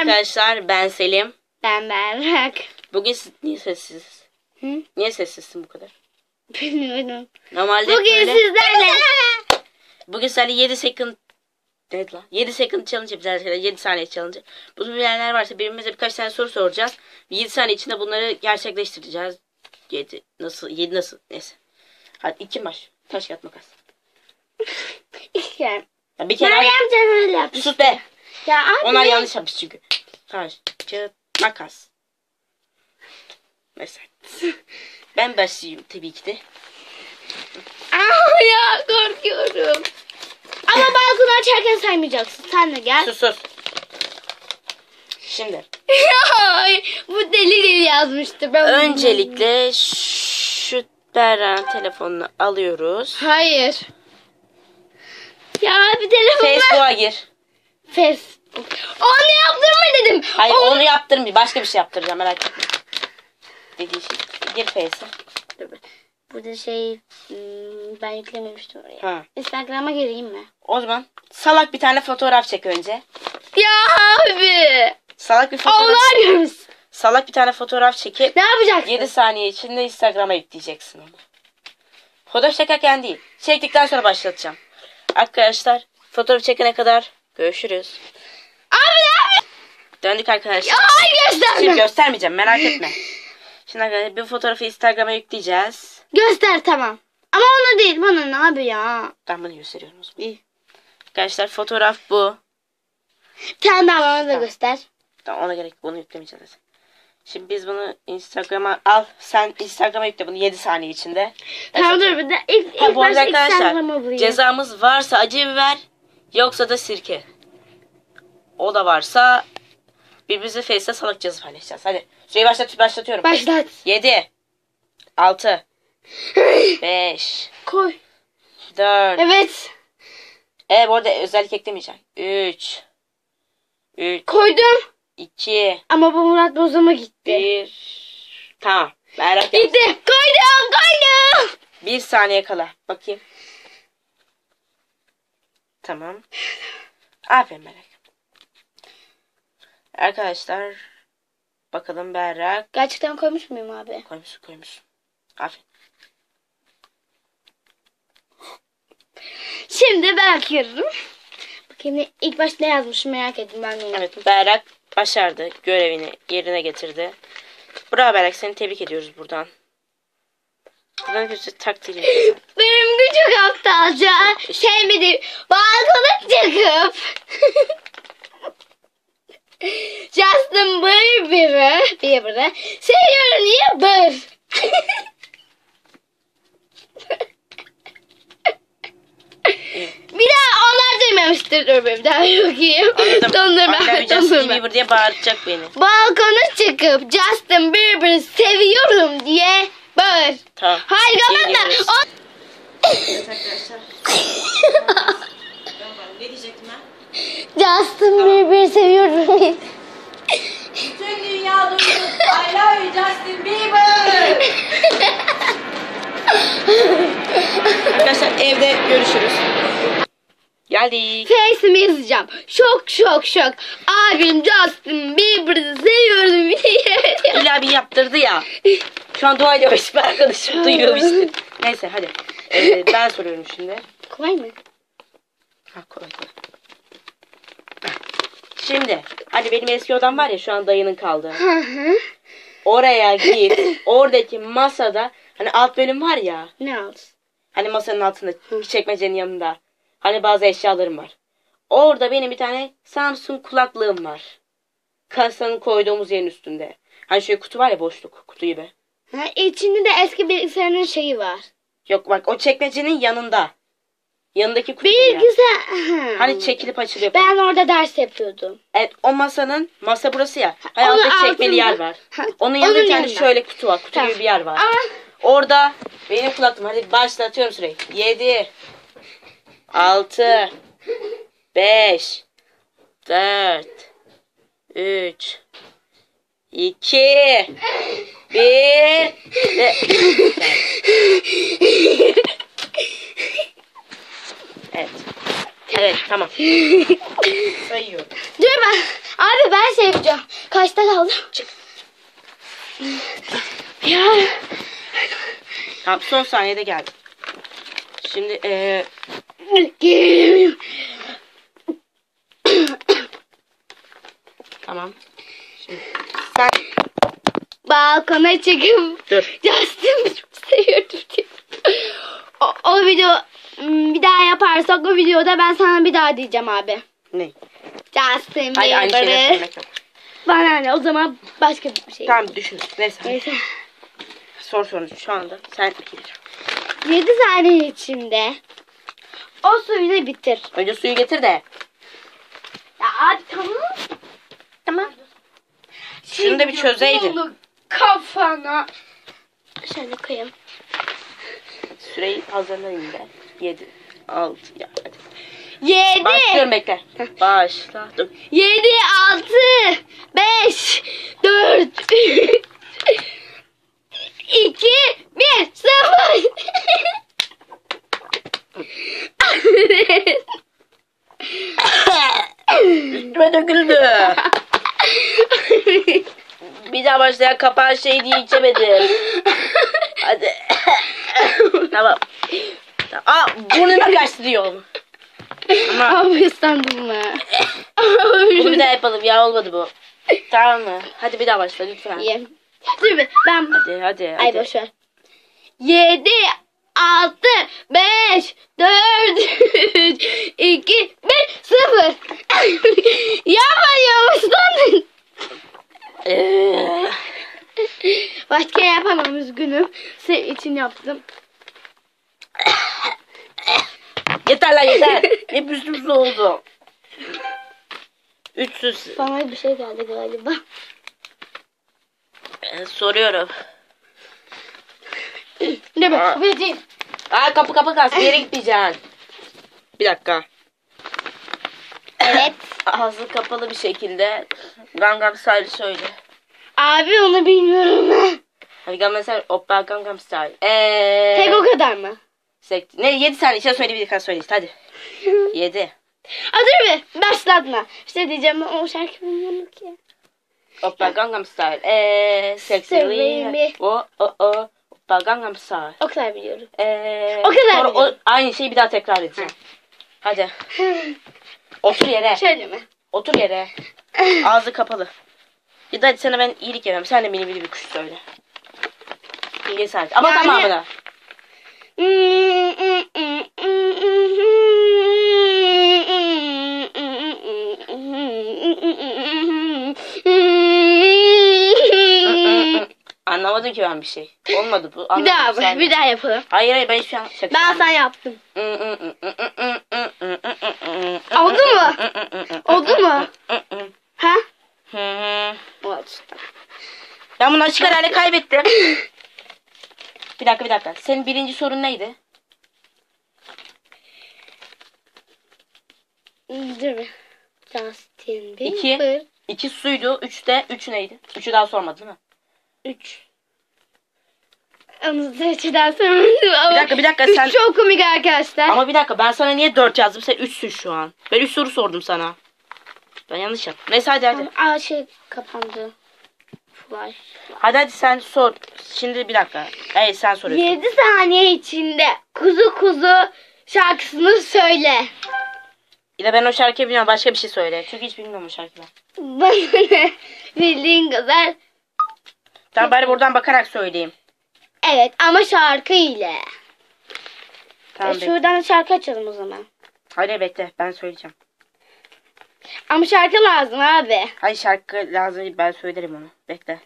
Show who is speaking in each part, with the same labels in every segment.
Speaker 1: arkadaşlar ben Selim.
Speaker 2: Ben Berrak.
Speaker 1: Bugün siz niye sessiz?
Speaker 2: Hı?
Speaker 1: Niye sessizsin bu kadar?
Speaker 2: Bilmiyorum.
Speaker 1: Normalde
Speaker 2: Bugün
Speaker 1: böyle.
Speaker 2: sizlerle.
Speaker 1: Bugün sadece 7 second Neydi lan? 7 second challenge yapacağız arkadaşlar. 7 saniye challenge. Bunu bilenler varsa birbirimize birkaç tane soru soracağız. 7 saniye içinde bunları gerçekleştireceğiz. 7 nasıl? 7 nasıl? Neyse. Hadi iki baş. Taş kağıt makas. Ya bir kere
Speaker 2: Meryem Can öyle yapmış.
Speaker 1: sus be.
Speaker 2: Ya abi.
Speaker 1: Onlar yanlış yapmış çünkü. Taş, kağıt, makas. Neyse. Ben başlayayım tabii ki de.
Speaker 2: Aa ya korkuyorum. Ama balkonu açarken saymayacaksın. Sen de gel.
Speaker 1: Sus sus. Şimdi.
Speaker 2: Bu deli deli yazmıştı. Ben
Speaker 1: Öncelikle şu Berra'nın telefonunu alıyoruz.
Speaker 2: Hayır. Ya bir telefon.
Speaker 1: Facebook'a gir.
Speaker 2: Facebook. Onu yaptırma dedim.
Speaker 1: Hayır
Speaker 2: Onu-
Speaker 1: onu yaptırmayayım. Başka bir şey yaptıracağım merak etme. Dediği şey. Gir Face'e.
Speaker 2: Dur be. Burada şey hmm, ben yüklememiştim oraya.
Speaker 1: Ha.
Speaker 2: Instagram'a gireyim mi?
Speaker 1: O zaman salak bir tane fotoğraf çek önce.
Speaker 2: Ya abi.
Speaker 1: Salak bir fotoğraf.
Speaker 2: Görürsün.
Speaker 1: Salak bir tane fotoğraf çekip
Speaker 2: Ne yapacaksın?
Speaker 1: 7 saniye içinde Instagram'a yükleyeceksin onu. Fotoğraf çekerken değil. Çektikten sonra başlatacağım. Arkadaşlar fotoğraf çekene kadar görüşürüz.
Speaker 2: Yapıyorsun?
Speaker 1: Döndük arkadaşlar.
Speaker 2: Ya ay
Speaker 1: Şimdi
Speaker 2: gösterme.
Speaker 1: göstermeyeceğim merak etme. Şimdi arkadaşlar bir fotoğrafı Instagram'a yükleyeceğiz.
Speaker 2: Göster tamam. Ama onu değil bana ne abi ya.
Speaker 1: Ben bunu gösteriyorum o zaman. İyi. Arkadaşlar fotoğraf bu.
Speaker 2: Daha bana da göster.
Speaker 1: Tamam ona gerek. Bunu yüklemeyeceğiz. zaten. Şimdi biz bunu Instagram'a al. Sen Instagram'a yükle bunu 7 saniye içinde.
Speaker 2: Tamam dur bir de ilk,
Speaker 1: Ha,
Speaker 2: ilk
Speaker 1: arada
Speaker 2: başta Instagram'a
Speaker 1: arkadaşlar
Speaker 2: bulayım.
Speaker 1: cezamız varsa acı biber yoksa da sirke. O da varsa birbirimize Face'te salak cezası paylaşacağız. Hadi süreyi başlat, başlatıyorum.
Speaker 2: Başlat.
Speaker 1: 7 6 5
Speaker 2: Koy.
Speaker 1: 4
Speaker 2: Evet.
Speaker 1: E bu arada özellik eklemeyeceğim. 3 3
Speaker 2: Koydum.
Speaker 1: 2
Speaker 2: Ama bu Murat Bozum'a gitti.
Speaker 1: 1 Tamam. Merak etme.
Speaker 2: Gitti. Koydum. Koydum.
Speaker 1: Bir saniye kala. Bakayım. Tamam. Aferin Berrak. Arkadaşlar. Bakalım Berrak.
Speaker 2: Gerçekten koymuş muyum abi?
Speaker 1: Koymuş koymuş. Aferin.
Speaker 2: Şimdi ben bakıyorum. Bakayım ne, ilk başta ne yazmışım merak ettim ben de.
Speaker 1: Evet Berrak başardı. Görevini yerine getirdi. Bravo Berrak seni tebrik ediyoruz buradan. Buradan kötü takdir.
Speaker 2: Benim küçük aptalca sevmediğim balkona çıkıp Justin Bieber'ı Bieber'ı seviyorum niye bır? bir daha onlar duymamıştır bir daha bakayım. Dondurma,
Speaker 1: bir Justin
Speaker 2: dondurma.
Speaker 1: Bieber diye bağıracak beni.
Speaker 2: Balkona çıkıp Justin Bieber'ı seviyorum diye bağır.
Speaker 1: Tamam.
Speaker 2: Hayır kapat da.
Speaker 1: Dinliyoruz.
Speaker 2: O...
Speaker 1: Evet arkadaşlar. ne diyecektim ben?
Speaker 2: Justin Bieber'ı seviyorum.
Speaker 1: Bütün dünya duydu. I love you Justin Bieber. Arkadaşlar evde görüşürüz. Geldik.
Speaker 2: Face'imi yazacağım. Şok şok şok. Abim Justin Bieber'ı seviyorum diye.
Speaker 1: İlla bir yaptırdı ya. Şu an dua ediyor hiçbir arkadaşım duyuyormuştur. Neyse hadi. Ee, ben soruyorum şimdi.
Speaker 2: Kolay mı?
Speaker 1: Ha, kolay kolay. Şimdi hadi benim eski odam var ya şu an dayının kaldığı.
Speaker 2: Hı hı.
Speaker 1: Oraya git. Oradaki masada hani alt bölüm var ya.
Speaker 2: Ne oldu?
Speaker 1: Hani masanın altında çekmecenin yanında. Hani bazı eşyalarım var. Orada benim bir tane Samsung kulaklığım var. Kasanın koyduğumuz yerin üstünde. Hani şöyle kutu var ya boşluk kutu gibi.
Speaker 2: Ha, içinde de eski bilgisayarın şeyi var.
Speaker 1: Yok bak o çekmecenin yanında. Yanındaki kutu. ya.
Speaker 2: Bilgisayar. Ha.
Speaker 1: Hani çekilip açılıyor.
Speaker 2: Ben orada ders yapıyordum.
Speaker 1: Evet o masanın masa burası ya. Hani
Speaker 2: Onun
Speaker 1: altta çekmeli
Speaker 2: altında.
Speaker 1: yer var.
Speaker 2: Ha,
Speaker 1: Onun yanında
Speaker 2: onun
Speaker 1: bir tane
Speaker 2: yanında.
Speaker 1: şöyle kutu var. Kutu
Speaker 2: Tamam.
Speaker 1: gibi bir yer var.
Speaker 2: Ama
Speaker 1: Orada benim kulaklığım. Hadi başlatıyorum süreyi. 7 6 5 4 3 2 1 ve Evet. Evet tamam. Sayıyorum.
Speaker 2: Dur ben. Abi ben şey yapacağım. Kaçta kaldım?
Speaker 1: Çık.
Speaker 2: Ya.
Speaker 1: Tamam son saniyede geldim. Şimdi eee tamam. Şimdi sen
Speaker 2: Balkona çıkıp
Speaker 1: dur.
Speaker 2: Justin'i çok seviyordum diye. O, o video bir daha yaparsak o videoda ben sana bir daha diyeceğim abi.
Speaker 1: Ne?
Speaker 2: Justin
Speaker 1: Hayır aynı şeyleri
Speaker 2: Bieber'ı.
Speaker 1: söylemek yok.
Speaker 2: Bana ne o zaman başka bir şey.
Speaker 1: Tamam düşün. Neyse.
Speaker 2: Neyse.
Speaker 1: Sor sorunu şu anda. Sen bitir.
Speaker 2: 7 saniye içinde o suyunu bitir.
Speaker 1: Önce suyu getir de.
Speaker 2: Ya abi tamam. Tamam.
Speaker 1: Şunu da bir çözeydin.
Speaker 2: Bunu kafana. Şöyle koyayım.
Speaker 1: Süreyi hazırlayın de. 7, 6, ya hadi.
Speaker 2: 7
Speaker 1: Başlıyorum bekle. Başladım.
Speaker 2: 7 6 5 4 2 1 0
Speaker 1: Üstüme döküldü. Bir daha başlayan kapağı şey diye içemedim. Hadi. tamam. Aa burnuna kaçtı diyorum. Ama
Speaker 2: Abi mı?
Speaker 1: bunu bir daha yapalım ya olmadı bu. Tamam mı? Hadi bir daha başla lütfen.
Speaker 2: Dur bir ben
Speaker 1: Hadi hadi hadi.
Speaker 2: Ay boşver. 7 6 5 4 3 2 1 0 Yapma yavaşlandın.
Speaker 1: Ee,
Speaker 2: Başka yapamam üzgünüm. Senin için yaptım.
Speaker 1: Yeter lan yeter. Hep üstümüzde oldu. 300
Speaker 2: Bana bir şey geldi galiba.
Speaker 1: Ee, soruyorum.
Speaker 2: Ne
Speaker 1: Aa.
Speaker 2: be? Bileceğim.
Speaker 1: Aa kapı kapı kalsın bir yere gitmeyeceksin. Bir dakika.
Speaker 2: Evet.
Speaker 1: Ağzı kapalı bir şekilde Gangnam Style söyle.
Speaker 2: Abi onu bilmiyorum.
Speaker 1: Hadi Gangnam Style, Oppa Gangnam Style. Eee.
Speaker 2: Tek o kadar mı?
Speaker 1: Sek- Ne 7 saniye içinde söyle bir dakika söyle işte hadi. 7.
Speaker 2: Aa, dur bir. Başlatma. İşte diyeceğim o şarkı bilmiyorum ki.
Speaker 1: Oppa Gangnam Style. Eee.
Speaker 2: Mi?
Speaker 1: O o o. Oppa Gangnam Style.
Speaker 2: O kadar biliyorum.
Speaker 1: Eee.
Speaker 2: O kadar
Speaker 1: sonra
Speaker 2: biliyorum.
Speaker 1: aynı şeyi bir daha tekrar edeceğim. Hadi. Otur yere.
Speaker 2: Şöyle mi?
Speaker 1: Otur yere. Ağzı kapalı. Ya da hadi sana ben iyilik yapayım. Sen de mini mini bir kuş söyle. İyi sadece. Ama
Speaker 2: Yani-
Speaker 1: tamamını. Anlamadım ki ben bir şey. Olmadı bu.
Speaker 2: Bir
Speaker 1: Anlamadım.
Speaker 2: daha
Speaker 1: Sen-
Speaker 2: bir daha yapalım.
Speaker 1: Hayır hayır ben hiçbir şey şaka
Speaker 2: Ben sana yaptım.
Speaker 1: Oldu
Speaker 2: Oldu mu? Oldu mu? Ha? Oldu.
Speaker 1: Ben bunu açık herhalde kaybettim. Bir dakika bir dakika. Senin birinci sorun neydi?
Speaker 2: Dur bir. Justin
Speaker 1: İki.
Speaker 2: Bieber.
Speaker 1: İki suydu. Üçte. Üç neydi? Üçü daha sormadın değil mi?
Speaker 2: Üç. Onu seçiden söylemedim ama.
Speaker 1: Bir dakika bir dakika
Speaker 2: Üç
Speaker 1: sen...
Speaker 2: çok komik arkadaşlar.
Speaker 1: Ama bir dakika ben sana niye dört yazdım? Sen üçsün şu an. Ben üç soru sordum sana. Ben yanlış yaptım. Neyse hadi hadi.
Speaker 2: Aa şey kapandı. Flash.
Speaker 1: Hadi hadi sen sor. Şimdi bir dakika. Evet sen soruyorsun.
Speaker 2: 7 saniye içinde kuzu kuzu şarkısını söyle.
Speaker 1: De ben o şarkıyı bilmiyorum. Başka bir şey söyle. Çünkü hiç bilmiyorum o şarkıyı.
Speaker 2: Bana? Bildiğin kadar.
Speaker 1: Tamam bari buradan bakarak söyleyeyim.
Speaker 2: Evet ama şarkı ile.
Speaker 1: Tamam
Speaker 2: E,
Speaker 1: bekle.
Speaker 2: şuradan şarkı açalım o zaman.
Speaker 1: Hayır bekle ben söyleyeceğim.
Speaker 2: Ama şarkı lazım abi.
Speaker 1: Hayır şarkı lazım değil, ben söylerim onu. Bekle.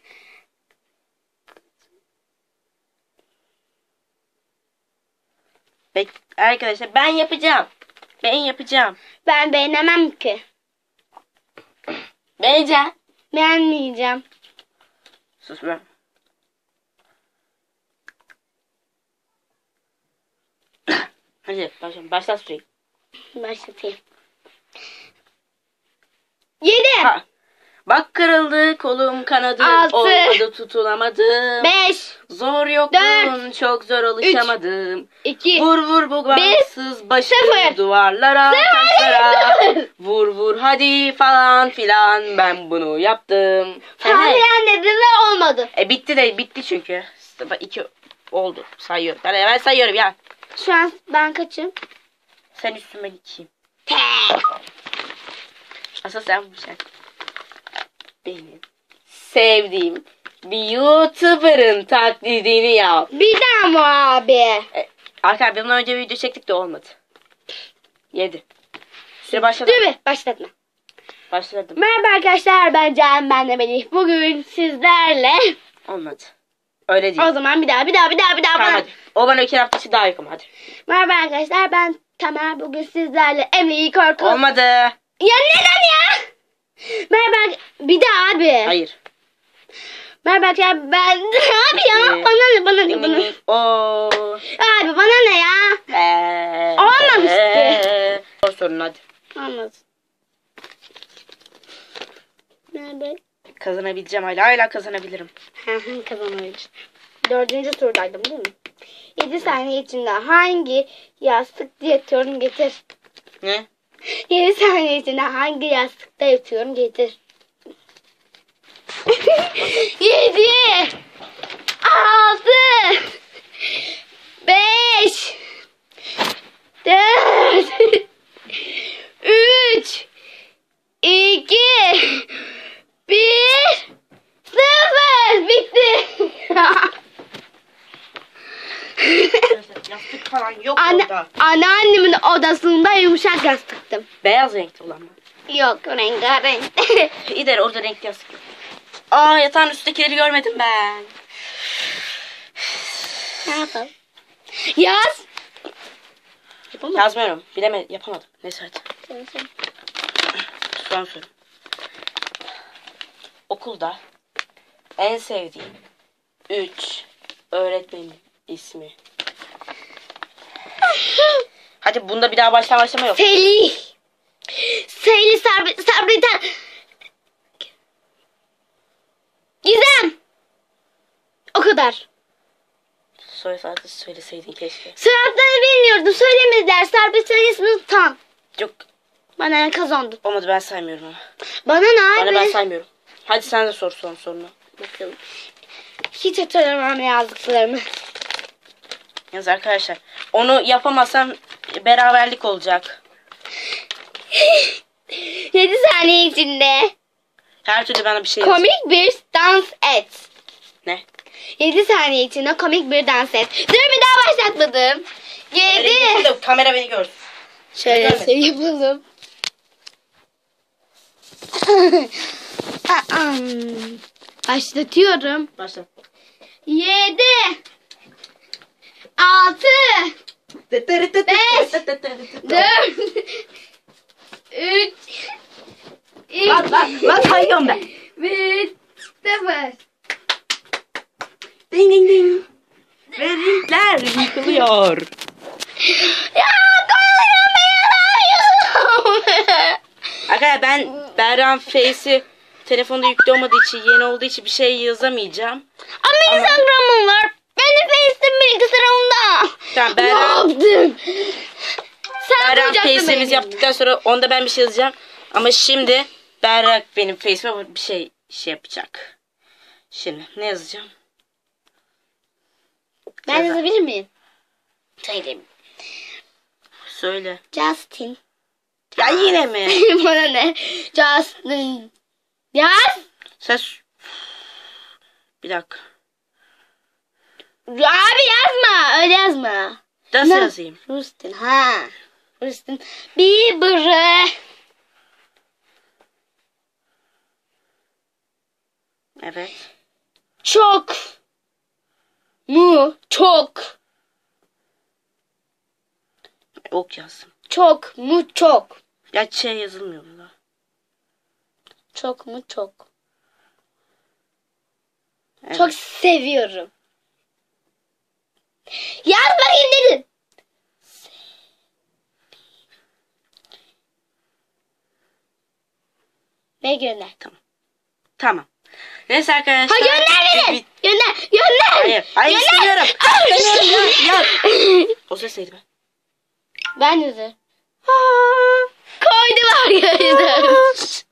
Speaker 1: Bek arkadaşlar ben yapacağım. Ben yapacağım.
Speaker 2: Ben beğenemem ki.
Speaker 1: Beğeneceğim.
Speaker 2: Beğenmeyeceğim.
Speaker 1: Sus be. Hadi başla, başla süreyi.
Speaker 2: Başlatayım. 7.
Speaker 1: Ha. Bak kırıldı kolum kanadım
Speaker 2: Altı.
Speaker 1: olmadı tutunamadım.
Speaker 2: 5,
Speaker 1: Zor yokluğun çok zor alışamadım.
Speaker 2: 2,
Speaker 1: Vur vur bu başımı
Speaker 2: sıfır.
Speaker 1: duvarlara taşlara. Vur vur hadi falan filan ben bunu yaptım.
Speaker 2: Falan dedi ve olmadı.
Speaker 1: E bitti de bitti çünkü. İki oldu sayıyorum. Ben, ben sayıyorum ya.
Speaker 2: Şu an ben kaçım?
Speaker 1: Sen üstüme ikiyim.
Speaker 2: Te.
Speaker 1: Asıl sen sen. Benim sevdiğim bir YouTuber'ın taklidini yap.
Speaker 2: Bir daha mı abi?
Speaker 1: E, Arkadaşlar bundan önce video çektik de olmadı. Yedi. Süre başladı.
Speaker 2: Dur bir başlatma.
Speaker 1: Başladım.
Speaker 2: Merhaba arkadaşlar ben Can ben de Melih. Bugün sizlerle
Speaker 1: Olmadı. Öyle değil.
Speaker 2: o zaman bir daha bir daha bir daha bir daha.
Speaker 1: Tamam
Speaker 2: bana-
Speaker 1: hadi. O bana iki hafta daha yakın hadi.
Speaker 2: Merhaba arkadaşlar ben Tamer. Bugün sizlerle Emre'yi korku.
Speaker 1: Olmadı.
Speaker 2: Ya neden ya? Merhaba bir daha abi.
Speaker 1: Hayır.
Speaker 2: Merhaba arkadaşlar ben abi ya
Speaker 1: Ee,
Speaker 2: bana ne bana ne bana.
Speaker 1: Oo.
Speaker 2: Abi bana ne ya?
Speaker 1: Ee,
Speaker 2: Olmamıştı.
Speaker 1: ee. Sor sorun hadi.
Speaker 2: Olmaz. Merhaba.
Speaker 1: Kazanabileceğim hala. Hala kazanabilirim.
Speaker 2: Kazanabilir. Dördüncü turudaydım değil mi? 7 saniye içinde hangi yastık yatıyorum getir.
Speaker 1: Ne?
Speaker 2: 7 saniye içinde hangi yastıkta yatıyorum? Getir. 7 6 5 4 3 2 1 0 bitti.
Speaker 1: Yastık falan yok
Speaker 2: Anne,
Speaker 1: orada.
Speaker 2: anneannemin odasında yumuşak yastıktım.
Speaker 1: Beyaz renkli olan mı?
Speaker 2: Yok rengarenk.
Speaker 1: İder orada renkli yastık yok. Aa yatağın üstündekileri görmedim ben.
Speaker 2: ne yapalım? Yaz. Yapamam.
Speaker 1: Yazmıyorum. Bilemedim. Yapamadım. Neyse hadi. Son soru. Okulda en sevdiğim 3 öğretmenin ismi. Hadi bunda bir daha baştan başlama yok.
Speaker 2: Selih. Selih Sabri, Sabri Tan- Gizem. O kadar.
Speaker 1: Soy saati söyleseydin keşke.
Speaker 2: Soyadlarını bilmiyordum. Söylemediler. Sabri ismini tan.
Speaker 1: Yok
Speaker 2: Bana ne kazandın?
Speaker 1: olmadı ben saymıyorum ama.
Speaker 2: Bana ne
Speaker 1: Bana
Speaker 2: abi?
Speaker 1: ben saymıyorum. Hadi sen de sor son sorunu.
Speaker 2: Bakalım. Hiç hatırlamam yazdıklarımı.
Speaker 1: Yalnız arkadaşlar onu yapamazsam beraberlik olacak.
Speaker 2: 7 saniye içinde
Speaker 1: Her türlü bana bir şey yazacak.
Speaker 2: komik bir dans et.
Speaker 1: Ne?
Speaker 2: 7 saniye içinde komik bir dans et. Dur bir daha başlatmadım. 7.
Speaker 1: Elindeki de Kamera beni görsün.
Speaker 2: Şöyle
Speaker 1: Görmedim.
Speaker 2: şey yapalım. Başlatıyorum.
Speaker 1: Başla.
Speaker 2: 7 6
Speaker 1: Beş.
Speaker 2: 4 3
Speaker 1: Bak bak bak sayıyorum ben.
Speaker 2: 1 0
Speaker 1: Ding ding ding. Ve renkler yıkılıyor.
Speaker 2: Ya koyamıyorum
Speaker 1: Arkadaşlar ben Berran Face'i telefonda yüklü olmadığı için yeni olduğu için bir şey yazamayacağım.
Speaker 2: Ama Instagram'ım var.
Speaker 1: Tamam
Speaker 2: Ne yaptın? Sen
Speaker 1: Berran
Speaker 2: koyacaktın
Speaker 1: Face'imiz
Speaker 2: benim.
Speaker 1: yaptıktan sonra onda ben bir şey yazacağım. Ama şimdi Berrak benim Face'ime bir şey şey yapacak. Şimdi ne yazacağım?
Speaker 2: Ben
Speaker 1: Yazar.
Speaker 2: yazabilir miyim? Söyleyeyim.
Speaker 1: Söyle.
Speaker 2: Justin.
Speaker 1: Ya yine mi?
Speaker 2: Bana ne? Justin. Yaz.
Speaker 1: Sen bir dakika.
Speaker 2: Abi yazma. Öyle yazma.
Speaker 1: Nasıl yazayım?
Speaker 2: Justin. Ha. Justin. Bieber.
Speaker 1: Evet.
Speaker 2: Çok. Mu. Çok.
Speaker 1: Ok yazdım.
Speaker 2: Çok mu çok.
Speaker 1: Ya şey yazılmıyor burada.
Speaker 2: Çok mu çok.
Speaker 1: Evet.
Speaker 2: Çok seviyorum. Yaz bakayım dedin. Ve gönder.
Speaker 1: Tamam. Tamam. Neyse arkadaşlar.
Speaker 2: Ha gönder beni. Gönder. Gönder.
Speaker 1: Hayır. Hayır
Speaker 2: Gönder.
Speaker 1: istemiyorum. İstemiyorum ya. ya. O ses neydi be?
Speaker 2: Ben de. Koydum arkadaşlar.